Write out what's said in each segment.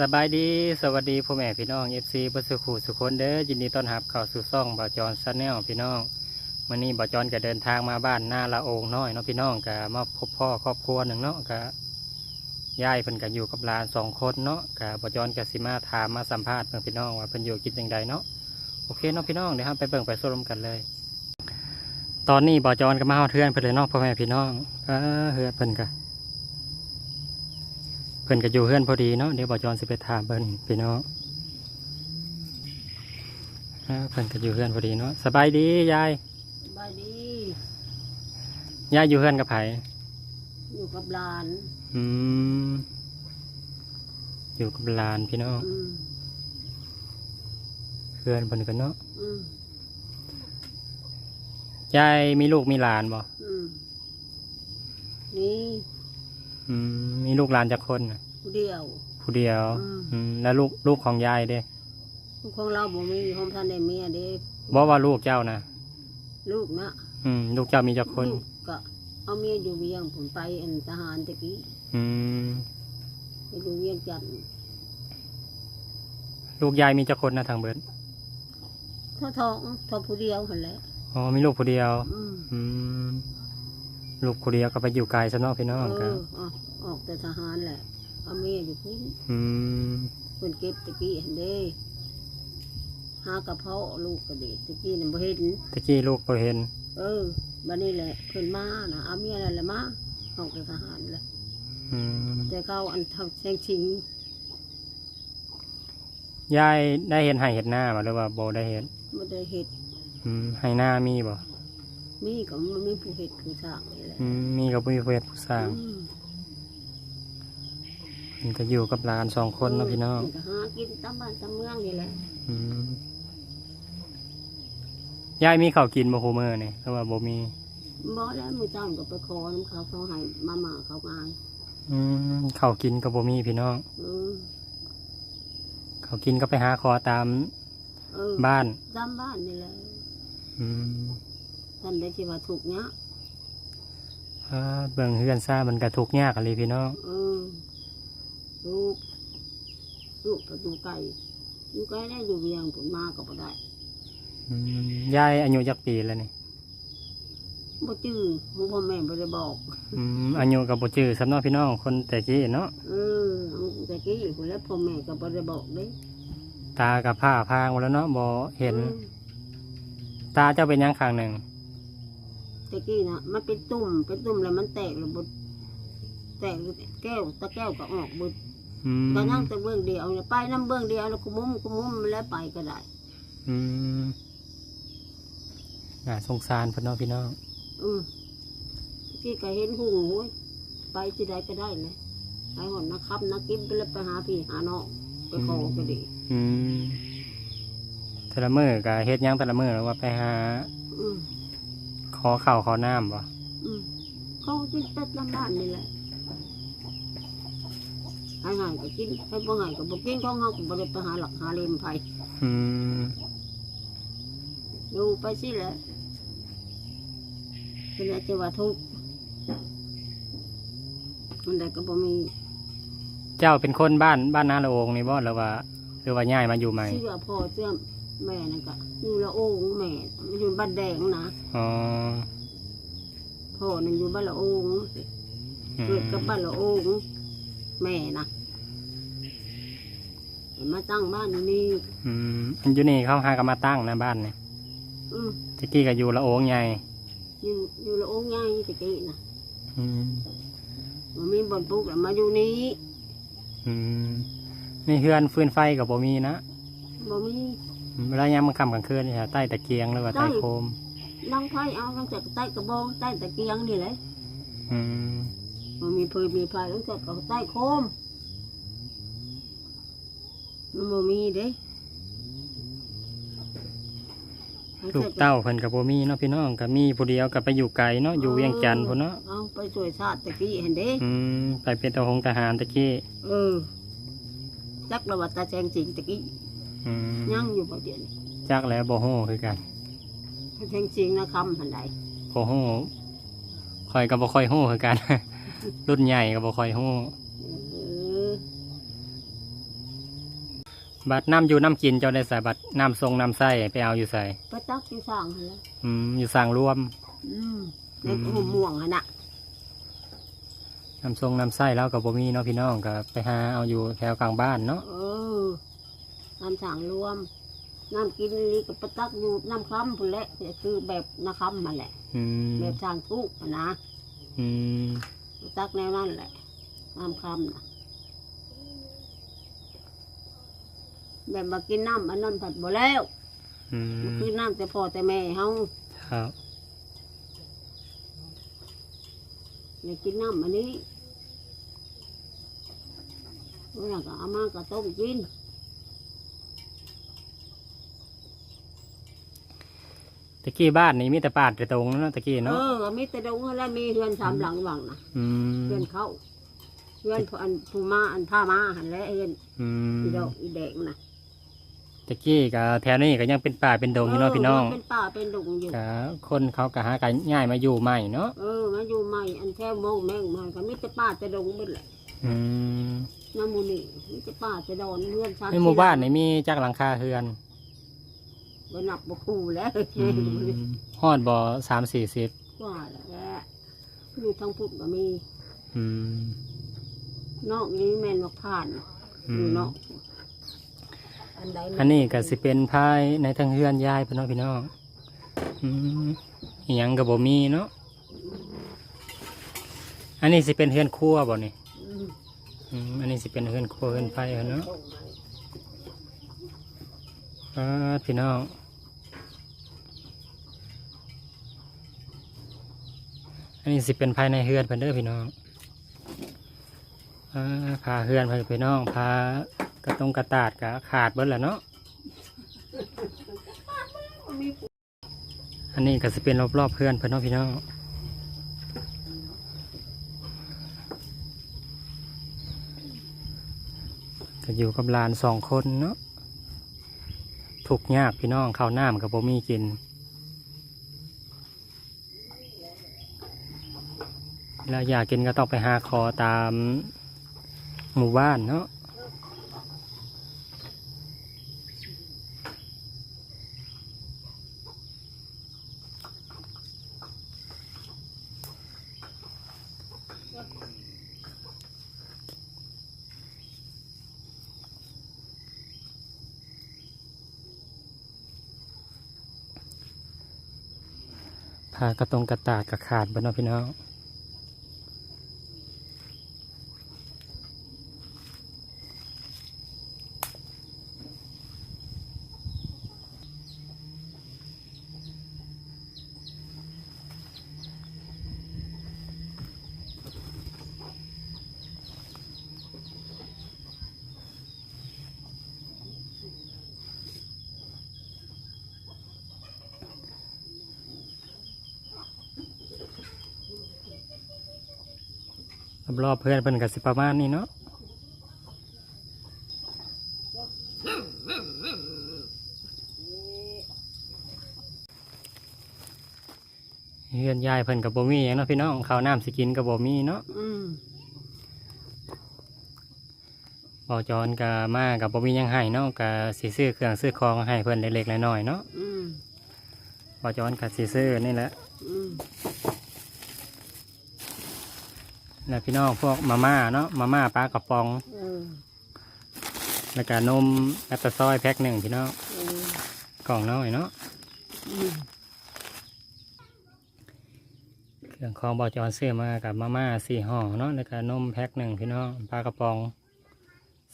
สบายดีสวัสดีพ่อแม่พี่น้องเอฟซีบัสุขุสุคนเด้อยินดีต้อนรับเข้าสู่ซ่องบ่าวจอนซันแนลพี่น้องวันนี้บ่าวจอนก็เดินทางมาบ้านหน้าละโองน้อยเนาะพี่น้องก็มาพบพ่อครอบครัวหนึ่งเนาะก็ยายเพิ่นก็อยู่กับหลานสองคนเนาะก็บ่าวจอนก็สิมาถามมาสัมภาษณ์เพิ่นพี่น้องว่าเพิ่นอยู่กินจังใดเนาะโอเคเนาะพี่น้องเดี๋ยวเราไปเบิ่งไปสรุปกันเลย ตอนนี้บ่าวจอนก็มาเฮาเทือนเพิ่นเลยเนาะพ่อแม่พี่น้องเออเฮือเพิ่นก็ เพิ่นก็อยู่เฮือนพอดีเนาะเดี๋ยวบ่จอนสิไปถามเพิ่นพี่น้องเอ้อเพิ่นก็อยู่เฮือนพอดีเนาะสบายดียายบายดียายอยู่เฮือนกับไผอยู่กับหลาน อืมอยู่กับหลานพี่น้องอืมเฮือนเพิ่นก็เนาะอืมยายมีลูกมีหลานบ่อืมนี่ อืมมีลูกหลานจักคนน่ะผู้เดียว ผู้เดียว อืม อืมแล้วลูกลูกของยายเด้ลูกของเราบ่มีของท่านได้เมียเด้บ่ว่าลูกเจ้านะลูกนะอืม ลูกเจ้ามีจักคน ลูกก็เอาเมียอยู่เวียงผมไปอันทหารตะกี้อืม ไปอยู่เวียงจันทน์ลูกยายมีจักคนนะทางเบิดเท่าทองเท่าผู้เดียวหั่นแหละอ๋อมีลูกผู้เดียว อืมอืม ลูกผู้เดียวก็ไปอยู่ไกลซะเนาะพี่น้องเอก็อออกออกแต่ทหารแหละเอาเมียอยู่พุ่นอืมเพิ่นเก็บตะกี้หั่นเด้หากระเพาะลูกก็ดีตะกี้น่ะบ่เห็น ตะกี้ลูกบ่เห็น เออบันนี้แหละขึ้นมานะเอาเมียอะไรละมาออกจากทหารเลยอืมแต่เขาอันทำแซงชิงยายได้เห็นให้เห็ดหน้าบ่หรือว่าบ่ได้เห็นไม่ได้เห็ดอืมให้หน้ามีบ่ มีก็มันมีผู้เห็ดผู้สร้างนี่แหละอืมมีกับมีผู้เฮ็ดผู้สร้างอืมมันก็อยู่กับหลานสองคนเนาะพี่น้องก็หากินตามบ้านตามเมืองนี่แหละอืมยายมีข้าวกินบ่ฮู้มื้อนี่หรือว่าบ่มีบอกแล้วมือเจ้าก็ไปขอน้ำเขาเขาให้มาหมาเขางานอืมข้าวกินก็บ่มีพี่น้องเออข้าวกินก็ไปหาขอตามเออบ้านตามบ้านนี่แหละอืม ท่านได้ที่ว่าถูกเนี้ยเออเบิ่งเฮือนซ่ามันก็ทุกข์ยากอะเลยพี่น้องเออลูกลูกก็ดูไก่ดูไก่ได้อยู่เวียงผลมาก็บ่ได้อืมยายอายุจักปีแล้วนี่บ่จื้อของพ่อแม่บ่ได้บอก อืมอายุกับบ่จื้อสำเนาะพี่น้องคนแต่กี้เนาะเออแต่กี้คนแล้วพ่อแม่ก็บ่ได้บอกเด้ตากับผ้าพางหมดแล้วเนาะบ่เห็น ออตาเจ้าเป็นหยังข้างหนึ่ง แต่กี้นะมันเป็นตุ่มเป็นตุ่มแล้วมันแตกแล้วบดแตกแก้วตะแก้วก็ออกบดอืมก็นั่งแต่เบื้องเดียวเนี่ยไปน้ำเบื้องเดียวแล้วกุมุ้มกุมุ้มแล้วไปก็ได้อืมน่าสงสารเพิ่นเนาะพี่น้องอืมที่ก็เห็นหูโอ้ยไปที่ใดก็ได้เลยไปหอนนะครับนักกินไปแล้วไปหาพี่หาน้องไปขอก็ดี อืมแต่ละมื้อก็เฮ็ดหยังแต่ละมื้อแล้วว่าไปหา อืมขอข้าวขอน้ำบ่อืมเขากินแต่ลำบ้านนี่แหละให้หายก็กินให้บ่หายก็บ่กินของเฮาก็บ่ได้ไปหาหลักหาเลมไผอืมอยู่ไปสิแหละเป็นอาจจะว่าทุกข์มันได้ก็บ่มีเจ้าเป็นคนบ้านบ้านนาละโองนี่บ่หรือว่า หรือว่าย้ายมาอยู่ใหม่เสื้อพ่อเสื้อ แม่นั่นก็อยู่ละโองแม่มันอยู่บ้านแดงนะอ๋อพ่อนั่นอยู่บ้านละโองอืมเกิดกับบ้านละโองแม่นะมาตั้งบ้านอยู่นี่อืมอันอยู่นี่เขาหากันมาตั้งนะบ้านนี่อืมตะกี้ก็อยู่ละโองใหญ่อยู่อยู่ละโองใหญ่ตะกี้นะอืมมันมีบ่อนปลูกแล้วมาอยู่นี้อืมนี่เฮือนฟืนไฟกับบ่มีนะบ่มี เวลายามมันค่ำกลางคืนนี่ฮะใต้ตะเกียงหรือว่าใต้โคมนั่งไฟเอาตั้งแต่ใต้กระบองใต้ตะเกียงนี่แหละอืมมันมีพืนมีไฟตั้งแต่ก็ใต้โคมมันบ่มีเด้ลูกเต้าเพิ่นกับบ่มีเนาะพี่น้องก็มีผู้เดียวก็ไปอยู่ไกลเนาะอยู่เวียงจันทน์พุ่นเนาะเอาไปช่วยชาติตะกี้เห็นเด้อืมไปเป็นทหารทหารตะกี้เออจักระวัตตาแจงจริงตะกี้ อืมยังอยู่ประเดี๋ยวนี้จักแล้วบ่ฮู้คือกันแจงจริงนะคำหันใดบ่ฮู้ค่อยก็บ่ค่อยฮู้คือกัน รุ่นใหญ่ก็บ่ค่อยฮู้เออบัดน้ำอยู่น้ำกินเจ้าได้ใส่บัดน้ำทรงน้ำไส้ไปเอาอยู่ใส่ไปตักที่สร้างหั่นแหละอืมอยู่สั่งรวม อืมในอืมหัวม่วงหั่นน่ะน้ำทรงน้ำไส้แล้วกับบ่มีเนาะพี่น้องก็ไปหาเอาอยู่แถวกลางบ้านเนาะเออ น้ำสางรวม น้ำกินนี่ก็ไปตักอยู่น้ำคล้ำพุ่นแหละคือแบบน้ำคล้ำมันแหละ อืมแบบสร้างทุกข์อะนะอืมไปตักแนวนั่นแหละ น้ำคล้ำนะแบบมากินน้ำอันนั้นผัดบ่แล้วอืมมันคือน้ำแต่พ่อแต่แม่เฮาครับอยากกินน้ำอันนี้เวลาก็เอามาก็ต้มกิน ตะกี้บ้านนี่มีแต่ป่าแต่ตรงเนาะตะกี้เอเนาะอมีแต่ดงแล้วมีเรือนสามหลังหวังนะอืมเรือนเข้าเรือนอันผู้มาอันผ้ามาหันแหล้วเรือนอืมอีดอกอีแดงนะตะกี้ก็แถวนี้ก็ยังเป็นป่าเป็นดงอยู่เนาะพี่น้องเเป็นป่าเป็นดงอยู่ก็คนเขาก็หากันง่ายมาอยู่ใหม่เนาะเออมาอยู่ใหม่อันแท้โมงแมงมันก็มีแต่ป่าแต่ดงหมดแหละอืมน้ำมูนี่มีแต่ป่าแต่ดอนเรือนชาในหมู่บ้านนี่มีจักหลังคาเฮือน บนับบ่คู่แล้วอืมฮอดบ่สามสี่สิบว่าแล้วแหละอยู่ทางพุทธก็มี อืมนอกนี้แม่นว่าผ่านอือยู่มนอกอันใดอันนี้ก็สิเป็นภายในทางเฮือนยายพี่น้องพี่น้องอืมอิหยังก็บ่มีเนาะอันนี้สิเป็นเฮือนครัวบ่นี่อืมอืมอันนี้สิเป็นเฮือนครัวเฮือนไฟเนาะ อ่าพี่น้อง อันนี้สิเป็นภายในเฮือนเพิ่อนเด้อพี่น้องอพาเฮือนเพิ่อนพี่น้องพากระตรงกระตาดกะขาดเบิดแล้วเนาะอันนี้ก็จะเป็นรอบๆเพื่อนเพื่อนน้องพี่น้องก็อยู่กับลานสองคนเนาะถูกยากพี่น้องข้าวน้ำกับบ่มีกิน แล้วอยากกินก็ต้องไปหาคอตามหมู่บ้านเนาะพากระตรงกระตากกระขาดบนเนพี่น้อง รอบๆเพื่อนเพิ่นก็สิประมาณนี้เนาะเฮือนยายเพิ่นกับบ่มีหยังเนาะพี่น้องข้าวน้ำสิกินกับบ่มีเนาะอืมบ่จอนกับมากับบ่มีหยังให้เนาะก็สิซื้อเครื่องซื้อของให้เพิ่นเล็กๆน้อยๆเนาะอืมบ่จอนก็สิซื้อนี่แหละ อืมแล้วพี่น้องพวกมาม่าเนาะมาม่าปลากระป๋องเออแล้วก็นมแอปเปิลซอยแพ็คหนึ่งพี่น้องเออกล่องน้อยเนาะอืมเครื่องของบอจอนซื้อมากับมาม่าสี่ห่อเนาะแล้วก็นมแพ็คหนึ่งพี่น้องปลากระป๋อง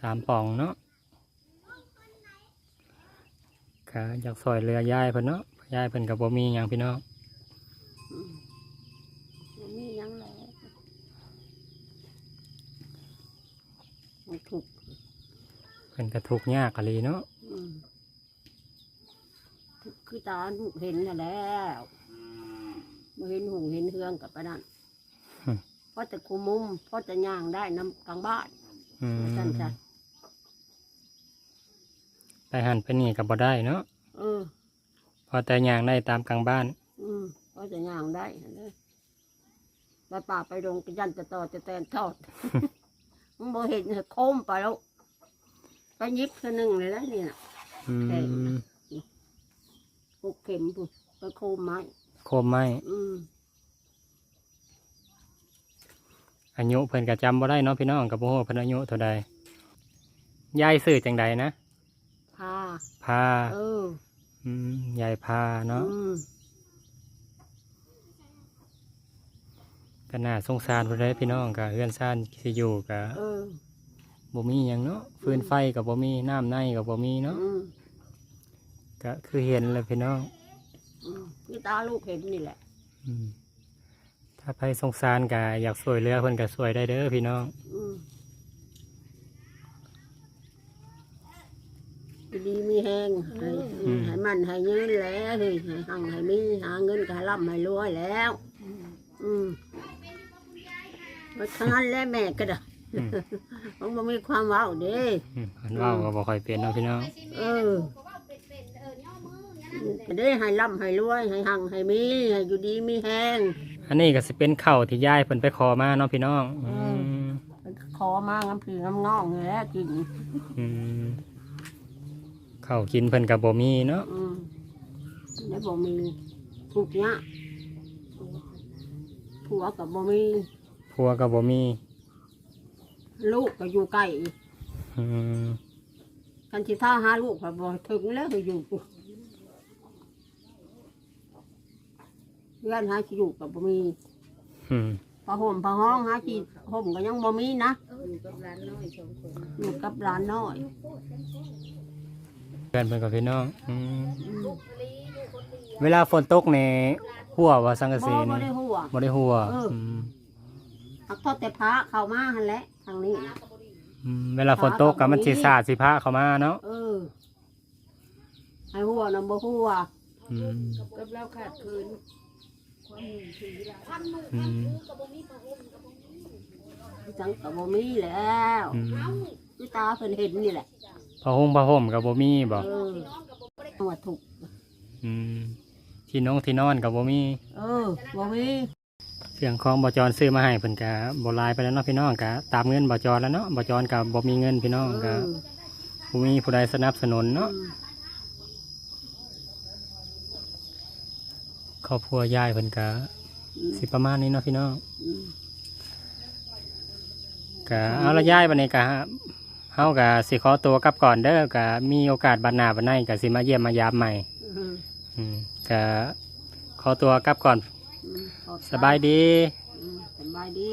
สามป่องเนาะก็อยากซอยเรือยายเพิ่นเนาะยายเพิ่นกับบ่มีหยังพี่น้องบ่มีหยังแล้วมันถูก เพิ่นก็ทุกข์ยากอะลีเนาะอืมทุกข์คือตาเห็นน่ะแล้วบ่เห็นหูเห็นเฮืองกับปะนั่นเพราะแต่คุมุมเพราะจะย่างได้น้ำกลางบ้านอืมจันจ้ะไปหันไปนี่กับบ่ได้เนาะเออ พอแต่ย่างได้ตามกลางบ้าน อืมเพราะจะย่างได้หั่นเด้อไปป่าไปลงกยันจะต่อจะแตนทอด มันบ่เห็นโคมไปแล้ว ไปยิบเท่านึงเลยแล้วนี่น่ะอืแพงมหกเข็มปุ๊บไปโคมไม้โคมไม้อืมอายุเพิ่นก็จำบ่ได้เนาะพี่น้องกับบ่ฮู้ว่าเพิ่นอายุเท่าใดยายซื้อจังใดนะพาพาเอออืมยายพาเนาะอืมก็น่าสงสารเพิ่นเลยพี่น้องก็เฮือนซ่านสิอยู่ก็เออ บ่มีหยังเนาะฟืนไฟก็บ่มีน้ำในก็บ่มีเนาะอืมก็คือเห็นเลยพี่น้องอืมนี่ตาลูกเห็นนี่แหละ อืมถ้าไปสงสารก็อยากช่วยเหลือเพิ่นก็ช่วยได้เด้อพี่น้อง อืมดีมีแหงให้ให้มันให้ยืนแล้วเฮ้ยให้หังให้มีหาเงินก็ให้ร่ำให้รวยแล้ว อืมมันทั้งนั้นแหละแม่ก็ได้อื มมันบ่มีความเว้าเด้ อืมอันเว้าก็บ่ค่อยเป็นเนาะพี่น้องเออ ก็ได้ให้ร่ำให้รวย ให้หังให้มีให้อยู่ดีมีแหงอันนี้ก็สิเป็นข้าวที่ยายเพิ่นไปขอมาเนาะพี่น้องอืมขอมางำผีงำงองนี่แหละกินอืมข้าวกินเพิ่นก็บ่มีเนาะอืมแล้วบ่มีทุกอย่างผัวกับบ่มีผัวก็บ่มี ลูกก็อยู่ใกล้อืมกันที่ท่าหาลูกก็บ่ถึงแล้วก็อยู่เพื่อนหาที่อยู่กับบ่มีอืมผ้าห่มผ้าห้องหาที่ห่มก็ยังบ่มีนะอยู่กับร้านน้อยสองคนอยู่กับหลานน้อย เพื่อนเพิ่นกับพี่น้องอืมอืมเวลาฝนตกนี่หัวว่าสังกะบ่สีบ่นี่ได้หัว บ่ได้หัวเอออื ม อักทอดแต่พระเข้ามาหั่นแหละทางนี้นะอืมเวลาฝนตกก็มันสิสาดสิพระเข้ามาเนาะเออให้หัวนํบ่หัวอืมกับเราขาดคืนความหนึ่งสีละอืมจังก็บ่มีแล้วอืมคือตาเพิ่นเห็นนี่แหละผ้าห่มผ้าห่มก็บ่มีบ่เออจังหวัดถูกอืมที่นงที่นอนก็บ่มี เออบ่มี เสียงของบ่จรซื้อมาให้เพิ่นก็บ่หลายไปแล้วเนาะพี่น้องก็ตามเงินบ่จรแล้วเนาะบ่จรก็บ่มีเงินพี่น้องเอก็อบ่มีผู้ใดสนับสนุนเนาะอืมครอบครัวยายเพิ่นก็สิประมาณนี้เนาะพี่น้องอืมก็เอาละย้ายวันนี้ก็เฮาก็สิขอตัวกลับก่อนเด้อก็มีโอกาสบัดหน้าบัดในก็สิมาเยี่ยมมายามใหม่อืมอืมก็ขอตัวกลับก่อน อืมขอบใจสบายดี อืมสบายดี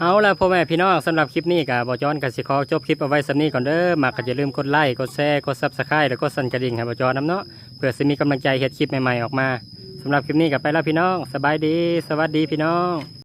เอาละพ่อแม่พี่น้องสำหรับคลิปนี้ก็บ่จอนก็สิขอจบคลิปเอาไว้สำนี้ก่อนเด้อมักก็อย่าลืมกดไลค์กดแชร์กด Subscribe แล้วก็สั่นกระดิ่งให้บ่จอนนํเนาะเพื่อสิมีกำลังใจเฮ็ดคลิปใหม่ๆออกมาสำหรับคลิปนี้ก็ไปแล้วพี่น้อง สบายดี สวัสดีพี่น้อง